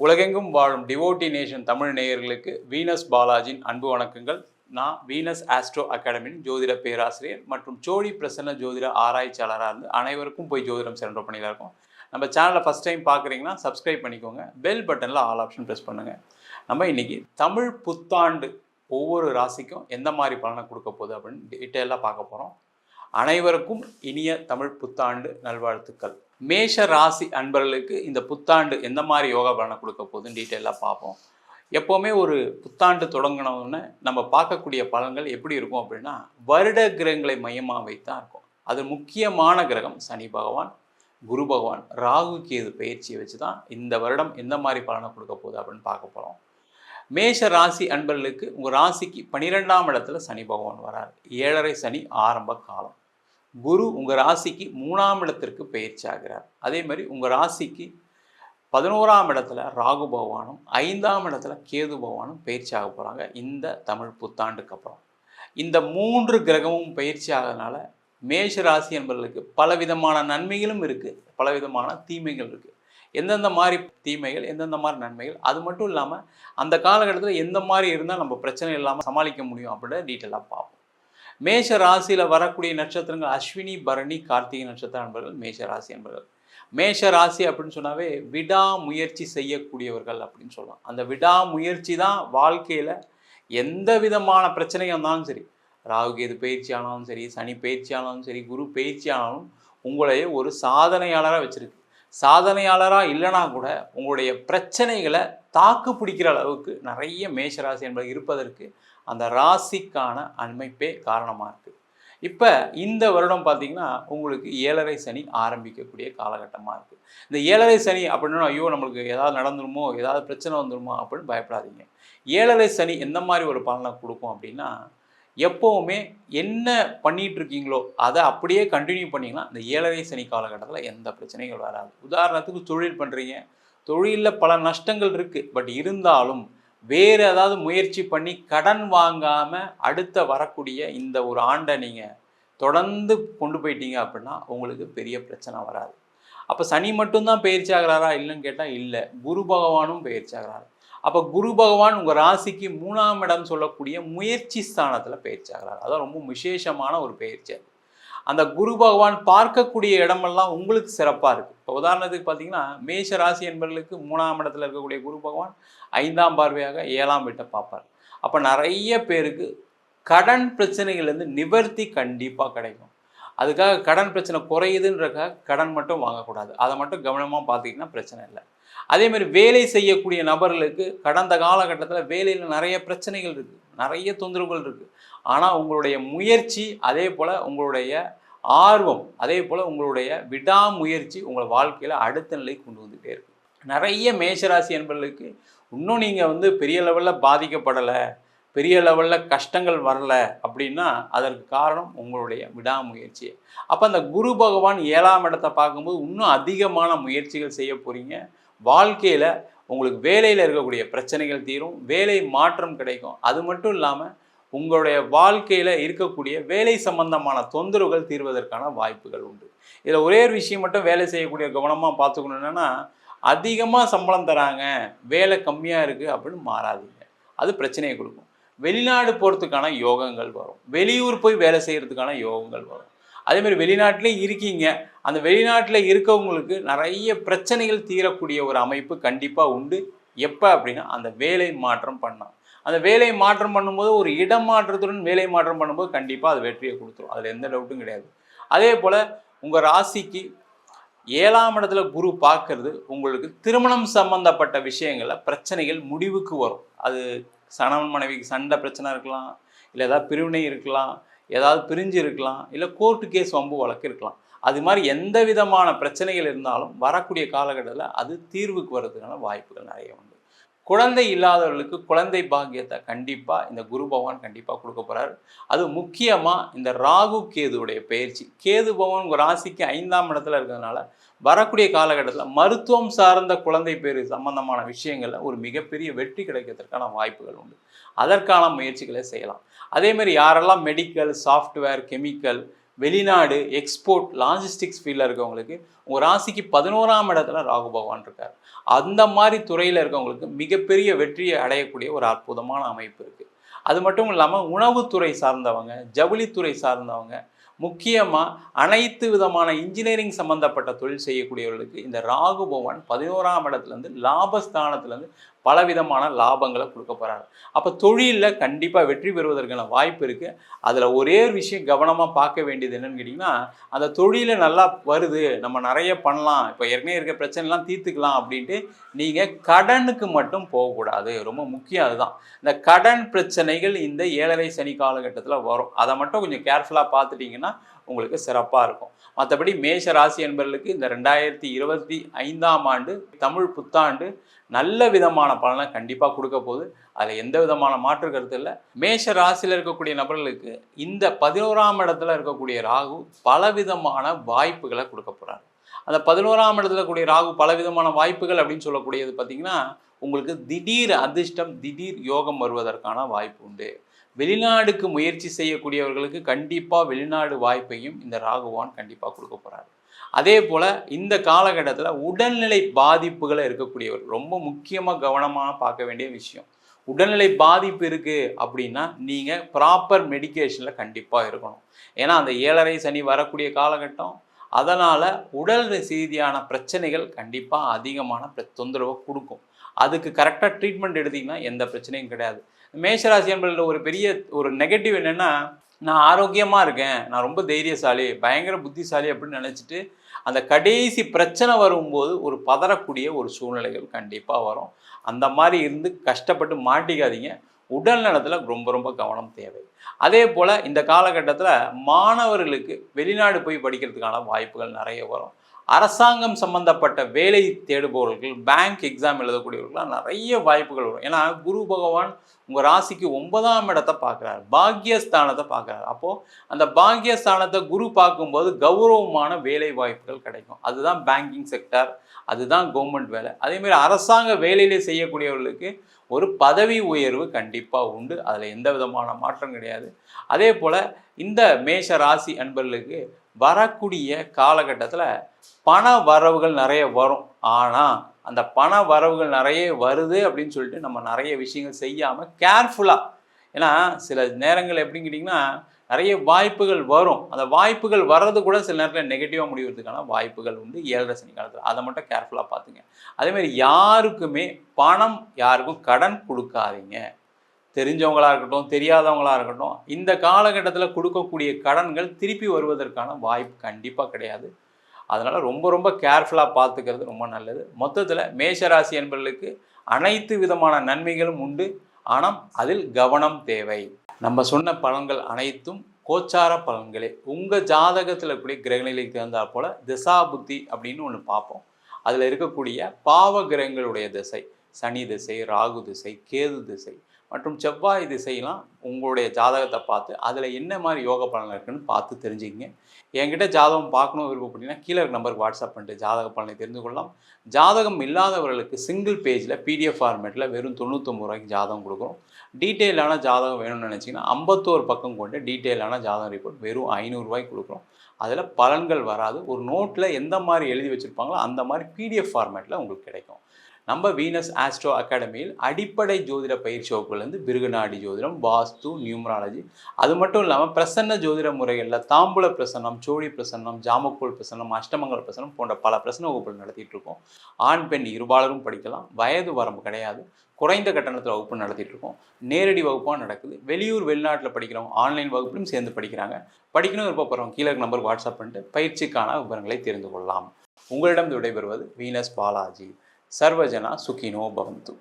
உலகெங்கும் வாழும் devotee nation Tamil நேயர்களுக்கு வீனஸ் பாலாஜியின் அன்பு வணக்கங்கள். நான் வீனஸ் ஆஸ்ட்ரோ அகாடமியின் ஜோதிட பேராசிரியர் மற்றும் சோழி பிரசன்ன ஜோதிட ஆராய்ச்சியாளராக இருந்து அனைவருக்கும் போய் ஜோதிடம் சென்ற பணியில் இருக்கோம். நம்ம சேனலை ஃபஸ்ட் டைம் பார்க்குறீங்கன்னா சப்ஸ்கிரைப் பண்ணிக்கோங்க. பெல் பட்டனில் ஆல் ஆப்ஷன் ப்ரெஸ் பண்ணுங்கள் நம்ம இன்னைக்கு தமிழ் புத்தாண்டு ஒவ்வொரு ராசிக்கும் எந்த மாதிரி பலனை கொடுக்க போகுது அப்படின்னு டீட்டெயிலாக பார்க்க போகிறோம் அனைவருக்கும் இனிய தமிழ் புத்தாண்டு நல்வாழ்த்துக்கள். மேஷ ராசி அன்பர்களுக்கு இந்த புத்தாண்டு எந்த மாதிரி யோகா பலனை கொடுக்க போகுதுன்னு டீட்டெயிலாக பார்ப்போம். எப்போவுமே ஒரு புத்தாண்டு தொடங்கினோன்னு நம்ம பார்க்கக்கூடிய பலன்கள் எப்படி இருக்கும் அப்படின்னா வருட கிரகங்களை மையமாக வைத்தான் இருக்கும். அது முக்கியமான கிரகம். சனி பகவான் குரு பகவான் ராகு கேது பயிற்சியை வச்சு தான் இந்த வருடம் எந்த மாதிரி பலனை கொடுக்க போகுது அப்படின்னு பார்க்க போகிறோம் மேஷ ராசி அன்பர்களுக்கு உங்கள் ராசிக்கு பன்னிரெண்டாம் இடத்துல சனி பகவான் வரார். ஏழரை சனி ஆரம்ப காலம். குரு உங்கள் ராசிக்கு மூணாம் இடத்திற்கு பயிற்சி ஆகிறார் அதே மாதிரி உங்கள் ராசிக்கு பதினோராம் இடத்துல ராகு பகவானும் ஐந்தாம் இடத்துல கேது பகவானும் பயிற்சி ஆக போகிறாங்க இந்த தமிழ் புத்தாண்டுக்கு அப்புறம். இந்த மூன்று கிரகமும் பயிற்சி ஆகிறதுனால மேஷ ராசி என்பவர்களுக்கு பலவிதமான நன்மைகளும் இருக்குது பலவிதமான தீமைகள் இருக்குது எந்தெந்த மாதிரி தீமைகள் எந்தெந்த மாதிரி நன்மைகள் அது மட்டும் இல்லாமல் அந்த காலகட்டத்தில் எந்த மாதிரி இருந்தால் நம்ம பிரச்சனை இல்லாமல் சமாளிக்க முடியும் அப்படின்னு டீட்டெயிலாக பார்ப்போம். மேஷ ராசியில் வரக்கூடிய நட்சத்திரங்கள் அஸ்வினி பரணி கார்த்திகை நட்சத்திர அன்பர்கள் மேஷ ராசி அன்பர்கள். மேஷ ராசி அப்படின்னு சொன்னாவே விடாமுயற்சி செய்யக்கூடியவர்கள் அப்படின்னு சொல்லலாம். அந்த விடாமுயற்சி தான் வாழ்க்கையில் எந்த விதமான பிரச்சனையாக இருந்தாலும் சரி ராகு கேது பயிற்சி ஆனாலும் சரி சனி பயிற்சி ஆனாலும் சரி குரு பயிற்சி ஆனாலும் உங்களையே ஒரு சாதனையாளராக வச்சுருக்கு. சாதனையாளராக இல்லைனா கூட உங்களுடைய பிரச்சனைகளை தாக்கு பிடிக்கிற அளவுக்கு நிறைய மேஷராசி என்பது இருப்பதற்கு அந்த ராசிக்கான அமைப்பே காரணமாக இருக்குது இப்போ இந்த வருடம் பார்த்தீங்கன்னா உங்களுக்கு ஏழரை சனி ஆரம்பிக்கக்கூடிய காலகட்டமாக இருக்குது இந்த ஏழரை சனி அப்படின்னா ஐயோ நம்மளுக்கு ஏதாவது நடந்துருமோ ஏதாவது பிரச்சனை வந்துருமோ அப்படின்னு பயப்படாதீங்க. ஏழரை சனி எந்த மாதிரி ஒரு பலனை கொடுக்கும் அப்படின்னா எப்போவுமே என்ன பண்ணிகிட்டு இருக்கீங்களோ அதை அப்படியே கண்டினியூ பண்ணிங்கன்னா இந்த ஏழரை சனி காலகட்டத்தில் எந்த பிரச்சனைகள் வராது. உதாரணத்துக்கு தொழில் பண்ணுறீங்க தொழிலில் பல நஷ்டங்கள் இருக்குது பட் இருந்தாலும் வேறு ஏதாவது முயற்சி பண்ணி கடன் வாங்காமல் அடுத்த வரக்கூடிய இந்த ஒரு ஆண்டை நீங்கள் தொடர்ந்து கொண்டு போயிட்டீங்க அப்படின்னா உங்களுக்கு பெரிய பிரச்சனை வராது. அப்போ சனி மட்டும்தான் பயிற்சி ஆகிறாரா இல்லைன்னு கேட்டால் இல்லை. குரு பகவானும் பயிற்சி ஆகிறாரு. அப்போ குரு பகவான் உங்கள் ராசிக்கு மூணாம் இடம் சொல்லக்கூடிய முயற்சி ஸ்தானத்தில் பயிற்சி ஆகிறார். அதான் ரொம்ப விசேஷமான ஒரு பயிற்சி அது. அந்த குரு பகவான் பார்க்கக்கூடிய இடமெல்லாம் உங்களுக்கு சிறப்பாக இருக்குது இப்போ உதாரணத்துக்கு பார்த்தீங்கன்னா மேஷ ராசி என்பவர்களுக்கு மூணாம் இடத்துல இருக்கக்கூடிய குரு பகவான் ஐந்தாம் பார்வையாக ஏழாம் வீட்டை பார்ப்பார். அப்போ நிறைய பேருக்கு கடன் பிரச்சனைகள்லேருந்து நிவர்த்தி கண்டிப்பாக கிடைக்கும். அதுக்காக கடன் பிரச்சனை குறையுதுன்றக்காக கடன் மட்டும் வாங்கக்கூடாது. அதை மட்டும் கவனமாக பார்த்தீங்கன்னா பிரச்சனை இல்லை. அதே மாதிரி வேலை செய்யக்கூடிய நபர்களுக்கு கடந்த காலகட்டத்தில் வேலையில் நிறைய பிரச்சனைகள் இருக்குது நிறைய தொந்தரவுகள் இருக்குது ஆனால் உங்களுடைய முயற்சி அதே போல் உங்களுடைய ஆர்வம் அதே போல் உங்களுடைய விடாமுயற்சி உங்களை வாழ்க்கையில் அடுத்த நிலைக்கு கொண்டு வந்துகிட்டே இருக்கும். நிறைய மேஷராசி என்பவர்களுக்கு இன்னும் நீங்கள் வந்து பெரிய லெவலில் பாதிக்கப்படலை பெரிய லெவலில் கஷ்டங்கள் வரல அப்படின்னா அதற்கு காரணம் உங்களுடைய விடாமுயற்சி. அப்போ அந்த குரு பகவான் ஏழாம் இடத்தை பார்க்கும்போது இன்னும் அதிகமான முயற்சிகள் செய்ய போகிறீங்க வாழ்க்கையில் உங்களுக்கு வேலையில் இருக்கக்கூடிய பிரச்சனைகள் தீரும் வேலை மாற்றம் கிடைக்கும். அது மட்டும் இல்லாமல் உங்களுடைய வாழ்க்கையில் இருக்கக்கூடிய வேலை சம்பந்தமான தொந்தரவுகள் தீர்வதற்கான வாய்ப்புகள் உண்டு. இதில் ஒரே ஒரு விஷயம் மட்டும் வேலை செய்யக்கூடிய கவனமாக பார்த்துக்கணும். என்னென்னா அதிகமாக சம்பளம் தராங்க வேலை கம்மியாக இருக்குது அப்படின்னு மாறாதீங்க. அது பிரச்சனையை கொடுக்கும். வெளிநாடு போகிறதுக்கான யோகங்கள் வரும். வெளியூர் போய் வேலை செய்கிறதுக்கான யோகங்கள் வரும். அதேமாதிரி வெளிநாட்டிலே இருக்கீங்க. அந்த வெளிநாட்டில் இருக்கவங்களுக்கு நிறைய பிரச்சனைகள் தீரக்கூடிய ஒரு அமைப்பு கண்டிப்பாக உண்டு. எப்போ அப்படின்னா அந்த வேலை மாற்றம் பண்ணால் அந்த வேலை மாற்றம் பண்ணும்போது ஒரு இடம் மாற்றத்துடன் வேலை மாற்றம் பண்ணும்போது கண்டிப்பாக அது வெற்றியை கொடுத்துரும். அதில் எந்த டவுட்டும் கிடையாது. அதே போல் உங்கள் ராசிக்கு ஏழாம் இடத்துல குரு பார்க்கறது உங்களுக்கு திருமணம் சம்பந்தப்பட்ட விஷயங்களில் பிரச்சனைகள் முடிவுக்கு வரும். அது சணவன் மனைவிக்கு சண்டை பிரச்சனை இருக்கலாம் இல்லை ஏதாவது பிரிவினை இருக்கலாம் ஏதாவது பிரிஞ்சு இருக்கலாம் இல்லை கோர்ட்டு கேஸ் வம்பு வழக்கு இருக்கலாம். அது மாதிரி எந்த விதமான பிரச்சனைகள் இருந்தாலும் வரக்கூடிய காலகட்டத்தில் அது தீர்வுக்கு வர்றதுக்கான வாய்ப்புகள் நிறைய உண்டு. குழந்தை இல்லாதவர்களுக்கு குழந்தை பாக்கியத்தை கண்டிப்பாக இந்த குரு பகவான் கண்டிப்பாக கொடுக்க போகிறாரு அது முக்கியமாக இந்த ராகு கேதுவுடைய பயிற்சி. கேது பகவான் ராசிக்கு ஐந்தாம் இடத்துல இருக்கிறதுனால வரக்கூடிய காலகட்டத்தில் மருத்துவம் சார்ந்த குழந்தை பேர் சம்பந்தமான விஷயங்களில் ஒரு மிகப்பெரிய வெற்றி கிடைக்கிறதுக்கான வாய்ப்புகள் உண்டு. அதற்கான முயற்சிகளை செய்யலாம். அதேமாதிரி யாரெல்லாம் மெடிக்கல் சாஃப்ட்வேர் கெமிக்கல் வெளிநாடு எக்ஸ்போர்ட் லாஜிஸ்டிக்ஸ் ஃபீல்டில் இருக்கவங்களுக்கு உங்கள் ராசிக்கு பதினோராம் இடத்துல ராகு பகவான் இருக்கார். அந்த மாதிரி துறையில் இருக்கவங்களுக்கு மிகப்பெரிய வெற்றியை அடையக்கூடிய ஒரு அற்புதமான அமைப்பு இருக்குது அது மட்டும் இல்லாமல் உணவுத்துறை சார்ந்தவங்க ஜவுளித்துறை சார்ந்தவங்க முக்கியமாக அனைத்து விதமான இன்ஜினியரிங் சம்பந்தப்பட்ட தொழில் செய்யக்கூடியவர்களுக்கு இந்த ராகு பகவான் பதினோராம் இடத்துலேருந்து லாபஸ்தானத்துலேருந்து பலவிதமான லாபங்களை கொடுக்க போகிறாரு அப்போ தொழிலில் கண்டிப்பாக வெற்றி பெறுவதற்கான வாய்ப்பு இருக்குது அதில் ஒரே ஒரு விஷயம் கவனமாக பார்க்க வேண்டியது என்னென்னு கேட்டிங்கன்னா அந்த தொழிலில் நல்லா வருது நம்ம நிறைய பண்ணலாம் இப்போ ஏற்கனவே இருக்க பிரச்சனைலாம் தீர்த்துக்கலாம் அப்படின்ட்டு நீங்கள் கடனுக்கு மட்டும் போகக்கூடாது. ரொம்ப முக்கியம் அதுதான். இந்த கடன் பிரச்சனைகள் இந்த ஏழரை சனி காலகட்டத்தில் வரும். அதை மட்டும் கொஞ்சம் கேர்ஃபுல்லாக பார்த்துட்டிங்கன்னா உங்களுக்கு சிறப்பாக இருக்கும். மற்றபடி மேஷ ராசி என்பவர்களுக்கு இந்த ரெண்டாயிரத்தி இருபத்தி ஐந்தாம் ஆண்டு தமிழ் புத்தாண்டு நல்ல விதமான பலனை கண்டிப்பாக கொடுக்க போகுது. அதில் எந்த விதமான மாற்று கருத்து இல்லை. மேஷ ராசியில் இருக்கக்கூடிய நபர்களுக்கு இந்த பதினோராம் இடத்துல இருக்கக்கூடிய ராகு பலவிதமான வாய்ப்புகளை கொடுக்க போகிறார் அந்த பதினோராம் இடத்துல கூடிய ராகு பலவிதமான வாய்ப்புகள் அப்படின்னு சொல்லக்கூடியது பார்த்தீங்கன்னா உங்களுக்கு திடீர் அதிர்ஷ்டம் திடீர் யோகம் வருவதற்கான வாய்ப்பு உண்டு. வெளிநாடுக்கு முயற்சி செய்யக்கூடியவர்களுக்கு கண்டிப்பாக வெளிநாடு வாய்ப்பையும் இந்த ராகுவான் கண்டிப்பாக கொடுக்க போகிறாரு அதே போல் இந்த காலகட்டத்தில் உடல்நிலை பாதிப்புகளை இருக்கக்கூடியவர் ரொம்ப முக்கியமாக கவனமாக பார்க்க வேண்டிய விஷயம். உடல்நிலை பாதிப்பு இருக்குது அப்படின்னா நீங்கள் ப்ராப்பர் மெடிக்கேஷனில் கண்டிப்பாக இருக்கணும். ஏன்னா அந்த ஏழரை சனி வரக்கூடிய காலகட்டம் அதனால் உடல் ரீதியான பிரச்சனைகள் கண்டிப்பாக அதிகமான தொந்தரவை கொடுக்கும். அதுக்கு கரெக்டாக ட்ரீட்மெண்ட் எடுத்தீங்கன்னா எந்த பிரச்சனையும் கிடையாது. மேஷராசி என்பதில் ஒரு பெரிய ஒரு நெகட்டிவ் என்னென்னா நான் ஆரோக்கியமாக இருக்கேன். நான் ரொம்ப தைரியசாலி பயங்கர புத்திசாலி அப்படின்னு நினச்சிட்டு அந்த கடைசி பிரச்சனை வரும்போது ஒரு பதறக்கூடிய ஒரு சூழ்நிலைகள் கண்டிப்பாக வரும். அந்த மாதிரி இருந்து கஷ்டப்பட்டு மாட்டிக்காதீங்க. உடல் நலத்தில் ரொம்ப ரொம்ப கவனம் தேவை. அதே போல் இந்த காலகட்டத்தில் மாணவர்களுக்கு வெளிநாடு போய் படிக்கிறதுக்கான வாய்ப்புகள் நிறைய வரும். அரசாங்கம் சம்பந்தப்பட்ட வேலை தேடுபவர்கள் பேங்க் எக்ஸாம் எழுதக்கூடியவர்கள்லாம் நிறைய வாய்ப்புகள் வரும். ஏன்னா குரு பகவான் உங்கள் ராசிக்கு ஒன்பதாம் இடத்தை பார்க்குறாரு. பாக்கியஸ்தானத்தை பார்க்குறாரு. அப்போது அந்த பாக்கியஸ்தானத்தை குரு பார்க்கும்போது கௌரவமான வேலை வாய்ப்புகள் கிடைக்கும். அதுதான் பேங்கிங் செக்டர் அதுதான் கவர்மெண்ட் வேலை. அதேமாதிரி அரசாங்க வேலையிலே செய்யக்கூடியவர்களுக்கு ஒரு பதவி உயர்வு கண்டிப்பாக உண்டு. அதில் எந்த விதமான மாற்றம் கிடையாது. அதே போல் இந்த மேஷ ராசி அன்பர்களுக்கு வரக்கூடிய காலகட்டத்தில் பண வரவுகள் நிறைய வரும். ஆனால் அந்த பண வரவுகள் நிறைய வருது அப்படின்னு சொல்லிட்டு நம்ம நிறைய விஷயங்கள் செய்யாமல் கேர்ஃபுல்லாக ஏன்னா சில நேரங்கள் எப்படின்னு கேட்டிங்கன்னா நிறைய வாய்ப்புகள் வரும். அந்த வாய்ப்புகள் வர்றது கூட சில நேரத்தில் நெகட்டிவாக முடிவதுக்கான வாய்ப்புகள் உண்டு. ஏழரை சனி காலத்தில். அதை மட்டும் கேர்ஃபுல்லாக பார்த்துங்க. அதேமாதிரி யாருக்குமே பணம் யாருக்கும் கடன் கொடுக்காதீங்க. தெரிஞ்சவங்களாக இருக்கட்டும் தெரியாதவங்களாக இருக்கட்டும் இந்த காலகட்டத்தில் கொடுக்கக்கூடிய கடன்கள் திருப்பி வருவதற்கான வாய்ப்பு கண்டிப்பாக கிடையாது. அதனால் ரொம்ப ரொம்ப கேர்ஃபுல்லாக பார்த்துக்கிறது ரொம்ப நல்லது. மொத்தத்தில் மேஷராசி என்பவர்களுக்கு அனைத்து விதமான நன்மைகளும் உண்டு. ஆனால் அதில் கவனம் தேவை. நம்ம சொன்ன பலன்கள் அனைத்தும் கோச்சார பலன்களே. உங்கள் ஜாதகத்தில் இருக்கக்கூடிய கிரகநிலைக்கு தகுந்தாற் போல் திசா புத்தி அப்படின்னு ஒன்று பார்ப்போம். அதில் இருக்கக்கூடிய பாவ கிரகங்களுடைய திசை சனி திசை ராகு திசை கேது திசை. மற்றும் செவ்வாய் திசையெல்லாம் உங்களுடைய ஜாதகத்தை பார்த்து அதில் என்ன மாதிரி யோக பலன் இருக்குன்னு பார்த்து தெரிஞ்சுக்கிங்க. என்கிட்ட ஜாதகம் பார்க்கணும் விருப்பப்பட்டீங்கன்னா கீழே இருக்க நம்பருக்கு வாட்ஸ்அப் பண்ணிட்டு ஜாதக பலனை தெரிந்து கொள்ளலாம். ஜாதகம் இல்லாதவர்களுக்கு சிங்கிள் பேஜில் பிடிஎஃப் ஃபார்மேட்டில் வெறும் தொண்ணூத்தொம்பது ரூபாய்க்கு ஜாதகம் கொடுக்குறோம். டீட்டெயிலான ஜாதகம் வேணும்னு நினச்சிங்கன்னா ஐம்பத்தோரு பக்கம் கொண்டு டீட்டெயிலான ஜாதகம் ரிப்போர்ட் வெறும் ஐநூறுரூவாய்க்கு கொடுக்குறோம். அதில் பலன்கள் வராது. ஒரு நோட்டில் எந்த மாதிரி எழுதி வச்சுருப்பாங்களோ அந்த மாதிரி பிடிஎஃப் ஃபார்மேட்டில் உங்களுக்கு கிடைக்கும். நம்ம வீனஸ் ஆஸ்ட்ரோ அகாடமியில் அடிப்படை ஜோதிட பயிற்சி வகுப்புலேருந்து பிருகுநாடி ஜோதிடம் வாஸ்து நியூமராலஜி அது மட்டும் இல்லாமல் பிரசன்ன ஜோதிட முறைகளில் தாம்பூல பிரசன்னம் சோழி பிரசன்னம் ஜாமக்கோல் பிரசன்னம் அஷ்டமங்கல பிரசன்னம் போன்ற பல பிரசன்ன வகுப்புகள் நடத்திட்டு இருக்கோம். ஆண் பெண் இருபாலரும் படிக்கலாம். வயது வரம்பு கிடையாது. குறைந்த கட்டணத்தில் வகுப்பு நடத்திட்டு இருக்கோம். நேரடி வகுப்பாக நடக்குது. வெளியூர் வெளிநாட்டில் படிக்கிறவங்க ஆன்லைன் வகுப்பிலும் சேர்ந்து படிக்கிறாங்க. படிக்கணும் விருப்பப்படுறவங்க கீழே நம்பருக்கு வாட்ஸ்அப் பண்ணிட்டு பயிற்சிக்கான விவரங்களை தெரிந்து கொள்ளலாம். உங்களிடம் விடைபெறுவது வீனஸ் பாலாஜி. సర్వజన సుఖినో భవంతు.